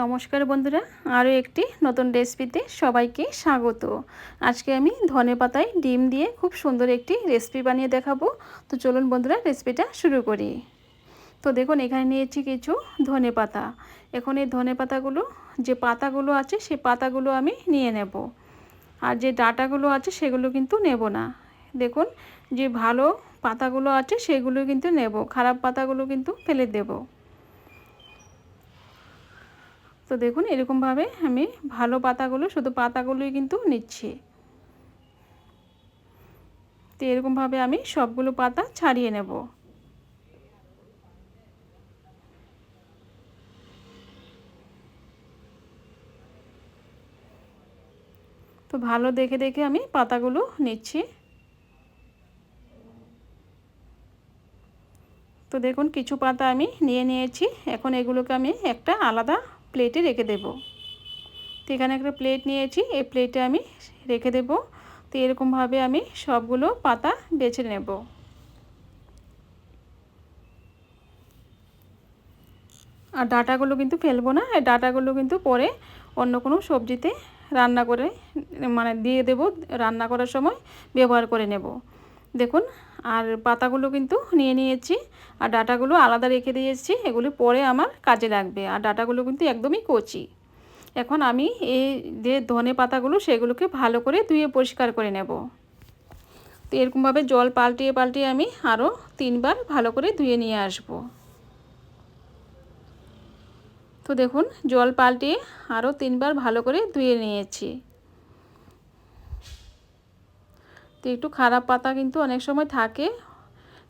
নমস্কার বন্ধুরা, আরও একটি নতুন রেসিপিতে সবাইকে স্বাগত। আজকে আমি ধনে পাতায় ডিম দিয়ে খুব সুন্দর একটি রেসিপি বানিয়ে দেখাবো। তো চলুন বন্ধুরা রেসিপিটা শুরু করি। তো দেখুন, এখানে নিয়েছি কিছু ধনে পাতা। এখন এই ধনে পাতাগুলো, যে পাতাগুলো আছে, সে পাতাগুলো আমি নিয়ে নেব। আর যে ডাটাগুলো আছে, সেগুলো কিন্তু নেব না। দেখুন, যে ভালো পাতাগুলো আছে, সেগুলো কিন্তু নেব। খারাপ পাতাগুলো কিন্তু ফেলে দেবো। তো দেখুন, এরকমভাবে আমি ভালো পাতাগুলো, শুধু পাতাগুলোই কিন্তু নিচ্ছি। তো এরকমভাবে আমি সবগুলো পাতা ছাড়িয়ে নেব। তো ভালো দেখে দেখে আমি পাতাগুলো নিচ্ছি। তো দেখুন, কিছু পাতা আমি নিয়ে নিয়েছি। এখন এগুলোকে আমি একটা আলাদা প্লেটে রেখে দেব। তো এখানে একটা প্লেট নিয়েছি, এই প্লেটে আমি রেখে দেব। তো এরকমভাবে আমি সবগুলো পাতা বেছে নেব। আর ডাটাগুলো কিন্তু ফেলব না এই ডাটাগুলো কিন্তু পরে অন্য কোনো সবজিতে রান্না করে মানে দিয়ে দেব, রান্না করার সময় ব্যবহার করে নেব। দেখুন আর পাতাগুলো কিন্তু নিয়ে নিয়েছি, আর ডাটাগুলো আলাদা রেখে দিয়েছি, এগুলি পরে আমার কাজে লাগবে, আর ডাটাগুলো কিন্তু একদমই কচি। এখন আমি এই যে ধনে পাতাগুলো সেগুলোকে ভালো করে ধুয়ে পরিষ্কার করে নেব। তো এরকমভাবে জল পাল্টিয়ে পাল্টিয়ে আমি আরও তিনবার ভালো করে ধুয়ে নিয়ে আসব। তো দেখুন, জল পাল্টিয়ে আরও তিনবার ভালো করে ধুয়ে নিয়েছি। তো একটু খারাপ পাতা কিন্তু অনেক সময় থাকে।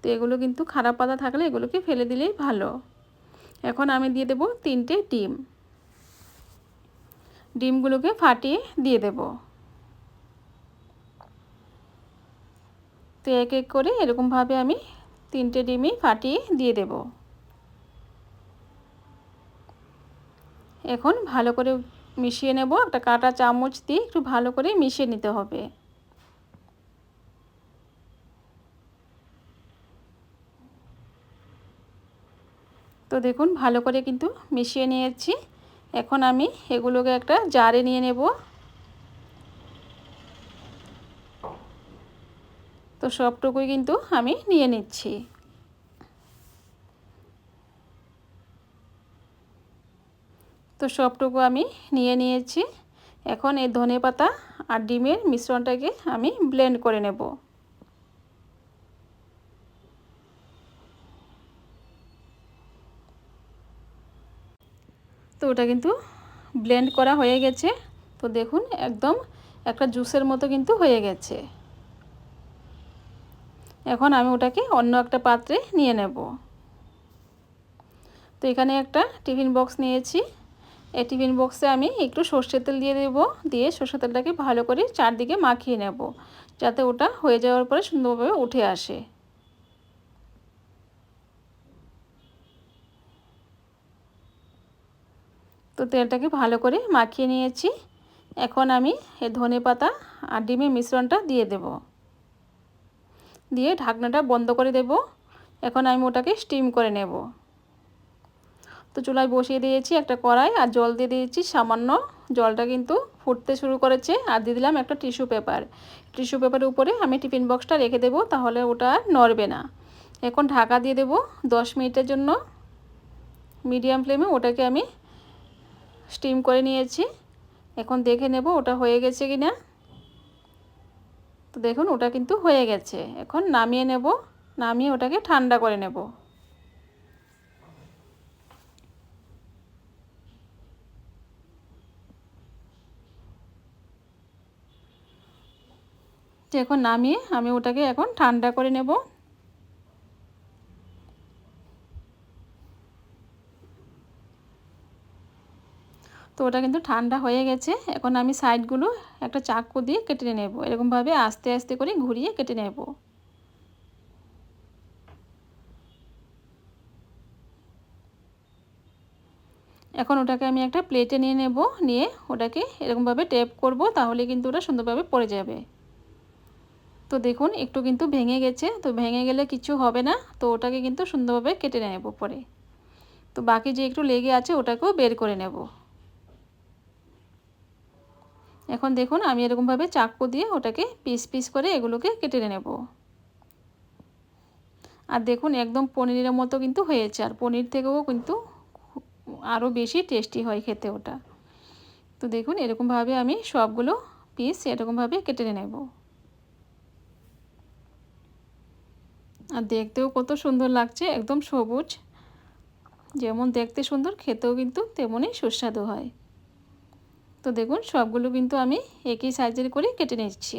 তো এগুলো কিন্তু খারাপ পাতা থাকলে এগুলোকে ফেলে দিলেই ভালো। এখন আমি দিয়ে দেব তিনটে ডিম। ডিমগুলোকে ফাটিয়ে দিয়ে দেব। তো এক এক করে এরকমভাবে আমি তিনটে ডিমই ফাটিয়ে দিয়ে দেব। এখন ভালো করে মিশিয়ে নেব। একটা কাটা চামচ দিয়ে একটু ভালো করে মিশিয়ে নিতে হবে। দেখুন, ভালো করে কিন্তু মিশিয়ে নিয়েছি। এখন আমি এগুলোকে একটা জারে নিয়ে নেব। তো সবটুকুই কিন্তু আমি নিয়ে নিচ্ছি। তো সবটুকু আমি নিয়ে নিয়েছি। এখন এই ধনে পাতা আর ডিমের মিশ্রণটাকে আমি ব্লেন্ড করে নেব। তো ওটা কিন্তু ব্লেন্ড করা হয়ে গেছে। তো দেখুন, একদম একটা জুসের মতো কিন্তু হয়ে গেছে। এখন আমি ওটাকে অন্য একটা পাত্রে নিয়ে নেব। তো এখানে একটা টিফিন বক্স নিয়েছি। এই টিফিন বক্সে আমি একটু সর্ষের তেল দিয়ে দেব, দিয়ে সর্ষের তেলটাকে ভালো করে চারদিকে মাখিয়ে নেব, যাতে ওটা হয়ে যাওয়ার পরে সুন্দরভাবে উঠে আসে। তো তেলটাকে ভালো করে মাখিয়ে নিয়েছি। এখন আমি এই ধনে পাতা আর ডিমের মিশ্রণটা দিয়ে দেব। দিয়ে ঢাকনাটা বন্ধ করে দেব। এখন আমি ওটাকে স্টিম করে নেব। তো চুলায় বসিয়ে দিয়েছি একটা কড়াই আর জল দিয়ে দিয়েছি সামান্য। জলটা কিন্তু ফুটতে শুরু করেছে আর দিয়ে দিলাম একটা টিস্যু পেপার। টিস্যু পেপারের উপরে আমি টিফিন বক্সটা রেখে দেবো তাহলে ওটা আর নড়বে না। এখন ঢাকা দিয়ে দেব দশ মিনিটের জন্য। মিডিয়াম ফ্লেমে ওটাকে আমি স্টিম করে নিয়েছি। এখন দেখে নেব ওটা হয়ে গেছে কি না। তো দেখুন, ওটা কিন্তু হয়ে গেছে। এখন নামিয়ে নেব, নামিয়ে ওটাকে ঠান্ডা করে নেব। এখন নামিয়ে আমি ওটাকে এখন ঠান্ডা করে নেব। তো ওটা কিন্তু ঠান্ডা হয়ে গেছে। এখন আমি সাইডগুলো একটা চাকু দিয়ে কেটে নেব। এরকমভাবে আস্তে আস্তে করে ঘুরিয়ে কেটে নেব। এখন ওটাকে আমি একটা প্লেটে নিয়ে নেব। নিয়ে ওটাকে এরকমভাবে টেপ করব তাহলে কিন্তু ওটা সুন্দরভাবে পড়ে যাবে। তো দেখুন, একটু কিন্তু ভেঙে গেছে। তো ভেঙে গেলে কিছু হবে না। তো ওটাকে কিন্তু সুন্দরভাবে কেটে নেব পরে। তো বাকি যে একটু লেগে আছে ওটাকেও বের করে নেব। এখন দেখুন, আমি এরকমভাবে চাকু দিয়ে ওটাকে পিস পিস করে এগুলোকে কেটে নেব। আর দেখুন, একদম পনিরের মতো কিন্তু হয়েছে। আর পনির থেকেও কিন্তু আরও বেশি টেস্টি হয় খেতে ওটা। তো দেখুন, এরকমভাবে আমি সবগুলো পিস এরকমভাবে কেটে নেব। আর দেখতেও কত সুন্দর লাগছে, একদম সবুজ। যেমন দেখতে সুন্দর, খেতেও কিন্তু তেমনই সুস্বাদু হয়। তো দেখুন, সবগুলো কিন্তু আমি একই সাইজের করে কেটে নিচ্ছি।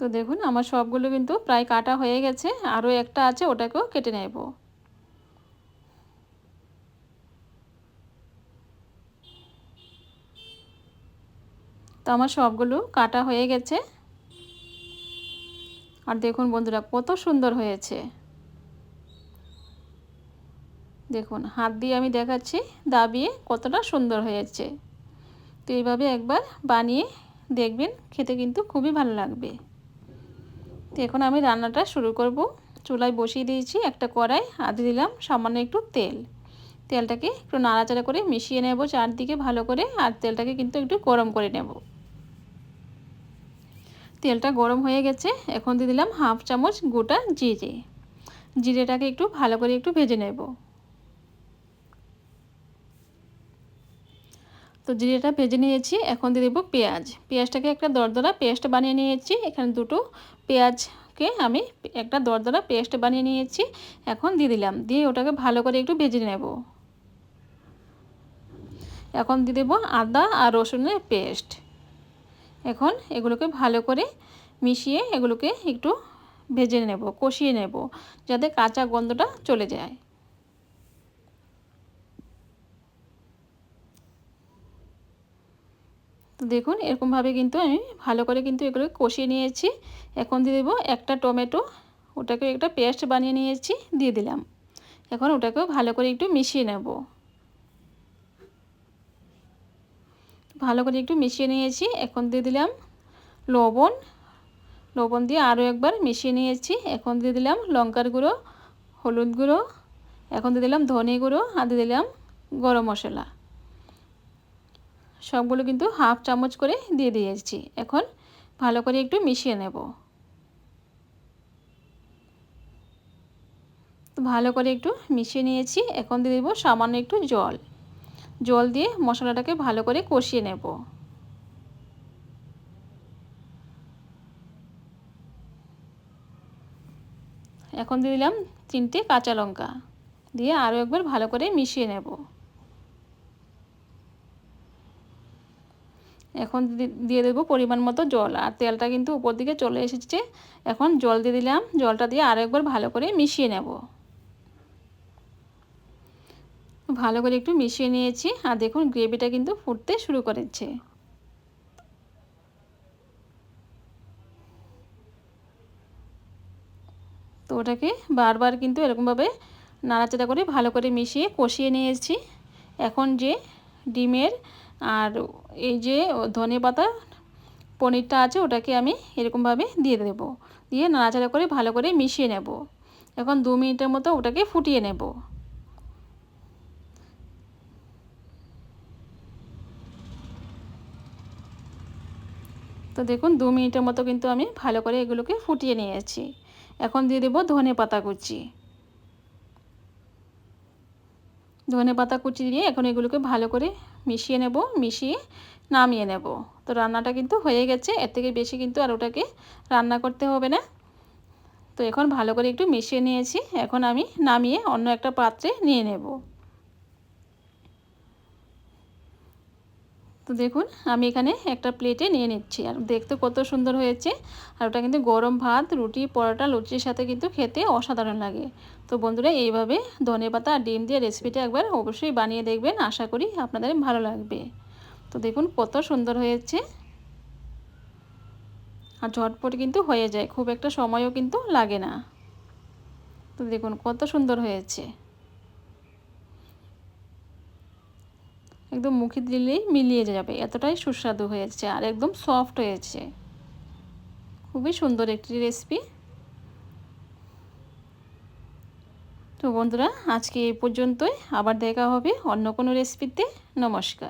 তো দেখুন, আমার সবগুলো কিন্তু প্রায় কাটা হয়ে গেছে। আরও একটা আছে, ওটাকেও কেটে নেব। তো আমার সবগুলো কাটা হয়ে গেছে। আর দেখুন বন্ধুরা, কত সুন্দর হয়েছে। দেখুন, হাত দিয়ে আমি দেখাচ্ছি, দাবিয়ে কতটা সুন্দর হয়েছে। তো এইভাবে একবার বানিয়ে দেখবেন, খেতে কিন্তু খুবই ভালো লাগবে। তো এখন আমি রান্নাটা শুরু করব। চুলায় বসিয়ে দিয়েছি একটা কড়াই আদে দিলাম সামান্য একটু তেল। তেলটাকে একটু নাড়াচাড়া করে মিশিয়ে নেব চারদিকে ভালো করে, আর তেলটাকে কিন্তু একটু গরম করে নেব। তেলটা গরম হয়ে গেছে, এখন দিয়ে দিলাম হাফ চামচ গোটা জিরে। জিরেটাকে একটু ভালো করে একটু ভেজে নেব। তো জিরেটা ভেজে নিয়েছি, এখন দিয়ে দেবো পেঁয়াজ। পেঁয়াজটাকে একটা দরদরা পেস্ট বানিয়ে নিয়েছি, এখানে দুটো পেঁয়াজকে আমি একটা দরদরা পেস্ট বানিয়ে নিয়েছি, এখন দিয়ে দিলাম। দিয়ে ওটাকে ভালো করে একটু ভেজে নেব। এখন দিয়ে দেবো আদা আর রসুনের পেস্ট। এখন এগুলোকে ভালো করে মিশিয়ে এগুলোকে একটু ভেজে নেব, কষিয়ে নেব, যাতে কাঁচা গন্ধটা চলে যায়। তো দেখুন, এরকমভাবে কিন্তু আমি ভালো করে কিন্তু এগুলো কষিয়ে নিয়েছি। এখন দিয়ে দেবো একটা টমেটো, ওটাকে একটা পেস্ট বানিয়ে নিয়েছি, দিয়ে দিলাম। এখন ওটাকেও ভালো করে একটু মিশিয়ে নেব। ভালো করে একটু মিশিয়ে নিয়েছি। এখন দিয়ে দিলাম লবণ। লবণ দিয়ে আরও একবার মিশিয়ে নিয়েছি। এখন দিয়ে দিলাম লঙ্কার গুঁড়ো, হলুদ গুঁড়ো, এখন দিয়ে দিলাম ধনে গুঁড়ো আর দিয়ে দিলাম গরম মশলা। সবগুলো কিন্তু হাফ চামচ করে দিয়ে দিয়েছি। এখন ভালো করে একটু মিশিয়ে নেব। ভালো করে একটু মিশিয়ে নিয়েছি। এখন দিয়ে দেবো সামান্য একটু জল। জল দিয়ে মশলাটাকে ভালো করে কষিয়ে নেব। এখন দিয়ে দিলাম তিনটে কাঁচা লঙ্কা। দিয়ে আরও একবার ভালো করে মিশিয়ে নেব। এখন দিয়ে দেবো পরিমাণ মতো জল। আর তেলটা কিন্তু উপর দিকে চলে এসেছে। এখন জল দিয়ে দিলাম। জলটা দিয়ে আরও একবার ভালো করে মিশিয়ে নেব। ভালো করে একটু মিশিয়ে নিয়েছি। আর দেখুন, গ্রেভিটা কিন্তু ফুটতে শুরু করেছে। তো ওটাকে বারবার কিন্তু এরকমভাবে নাড়াচাড়া করে ভালো করে মিশিয়ে কষিয়ে নিয়েছি। এখন যে ডিমের আর এই যে ধনে পাতা পনিরটা আছে, ওটাকে আমি এরকমভাবে দিয়ে দেব। দিয়ে নাড়াচাড়া করে ভালো করে মিশিয়ে নেব। এখন দু মিনিটের মতো ওটাকে ফুটিয়ে নেব। তো দেখুন দু মিনিটের মতো কিন্তু আমি ভালো করে এগুলোকে ফুটিয়ে নিয়েছি। এখন দিয়ে দেবো ধনে পাতা কুচি। ধনে পাতা কুচি দিয়ে এখন এগুলোকে ভালো করে মিশিয়ে নেব, মিশিয়ে নামিয়ে নেব। তো রান্নাটা কিন্তু হয়ে গেছে, এর থেকে বেশি কিন্তু আর ওটাকে রান্না করতে হবে না। তো এখন ভালো করে একটু মিশিয়ে নিয়েছি, এখন আমি নামিয়ে অন্য একটা পাত্রে নিয়ে নেব। তো দেখুন, আমি এখানে একটা প্লেটে নিয়ে নিচ্ছি। আর দেখতে কত সুন্দর হয়েছে। আর ওটা কিন্তু গরম ভাত, রুটি, পরোটা, লুচির সাথে কিন্তু খেতে অসাধারণ লাগে। তো বন্ধুরা, এইভাবে ধনে পাতা আর ডিম দিয়ে রেসিপিটা একবার অবশ্যই বানিয়ে দেখবেন। আশা করি আপনাদের ভালো লাগবে। তো দেখুন, কত সুন্দর হয়েছে। আর ঝটপট কিন্তু হয়ে যায়। খুব একটা সময়ও কিন্তু লাগে না। তো দেখুন, কত সুন্দর হয়েছে। একদম মুখে দিলেই মিলিয়ে যাবে। এতটাই সুস্বাদু হয়েছে আর একদম সফট হয়েছে। খুবই সুন্দর একটি রেসিপি তো বন্ধুরা, আজকে এই পর্যন্তই। আবার দেখা হবে অন্য কোনো রেসিপিতে নমস্কার।